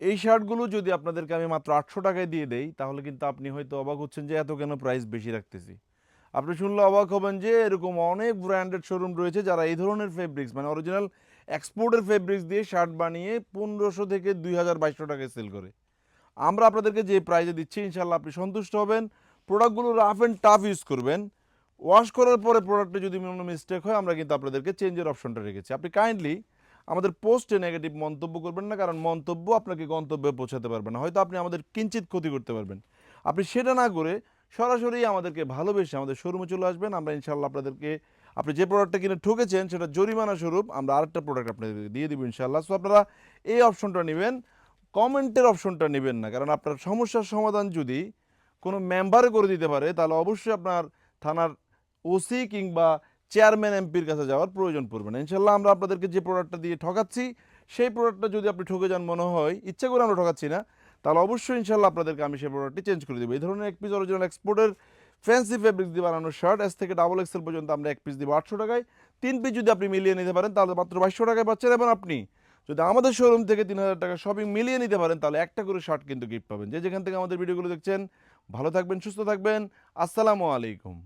এই শার্টগুলো যদি আপনাদেরকে আমি মাত্র আটশো টাকায় দিয়ে দেই, তাহলে কিন্তু আপনি হয়তো অবাক হচ্ছেন যে এত কেন প্রাইস বেশি রাখতেছি। আপনি শুনলে অবাক হবেন যে এরকম অনেক ব্র্যান্ডেড শোরুম রয়েছে যারা এই ধরনের ফেব্রিক্স মানে অরিজিনাল এক্সপোর্টের ফেব্রিক্স দিয়ে শার্ট বানিয়ে পনেরোশো থেকে দুই হাজার বাইশশো টাকায় সেল করে। আমরা আপনাদেরকে যে প্রাইজে দিচ্ছি ইনশাল্লাহ আপনি সন্তুষ্ট হবেন। প্রোডাক্টগুলো রাফ অ্যান্ড টাফ ইউজ করবেন। ওয়াশ করার পরে প্রোডাক্টে যদি কোনো মিস্টেক হয়, আমরা কিন্তু আপনাদেরকে চেঞ্জের অপশনটা রেখেছি। আপনি কাইন্ডলি আমাদের পোস্টে নেগেটিভ মন্তব্য করবেন না, কারণ মন্তব্য আপনাকে গন্তব্যে পৌঁছাতে পারবে না। হয়তো আপনি আমাদের কিঞ্চিত ক্ষতি করতে পারবেন। আপনি সেটা না করে সরাসরি আমাদেরকে ভালোবেসে আমাদের শোরুমে চলে আসবেন। আমরা ইনশাল্লাহ আপনাদেরকে, আপনি যে প্রোডাক্টটা কিনে ঠকেছেন, সেটা জরিমানা স্বরূপ আমরা আরেকটা প্রোডাক্ট আপনাদেরকে দিয়ে দিব ইনশাল্লাহ সো আপনারা এই অপশনটা নেবেন কমেন্টের অপশনটা নেবেন না, কারণ আপনার সমস্যার সমাধান যদি কোনো মেম্বারে করে দিতে পারে, তাহলে অবশ্যই আপনার থানার ওসি কিংবা চেয়ারম্যান এমপির কাছে যাওয়ার প্রয়োজন পড়বে না। ইনশাল্লাহ আমরা আপনাদেরকে যে প্রোডাক্টটা দিয়ে ঠকাচ্ছি, সেই প্রোডাক্টটা যদি আপনি ঠকে যান মনে হয়, ইচ্ছা করে আমরা ঠকাচ্ছি না, তাহলে অবশ্যই ইনশাল্লাহ আপনাদেরকে আমি সেই প্রোডাক্টটি চেঞ্জ করে দেবো। এই ধরনের এক পিস অরিজিনাল এক্সপোর্টের ফ্যান্সি ফেব্রিক দিয়ে বানানো শার্ট এস থেকে ডাবল এক্সেল পর্যন্ত আমরা এক পিস দিব আটশো টাকায়। তিন পিস যদি আপনি মিলিয়ে নিতে পারেন, তাহলে মাত্র বাইশশো টাকায় পাচ্ছেন। এবং আপনি যদি আমাদের শোরুম থেকে তিন হাজার টাকা শপিং মিলিয়ে নিতে পারেন, তাহলে একটা করে শার্ট কিন্তু গিফট পাবেন। যে যেখান থেকে আমাদের ভিডিওগুলো দেখছেন, ভালো থাকবেন, সুস্থ থাকবেন। আসসালামু আলাইকুম।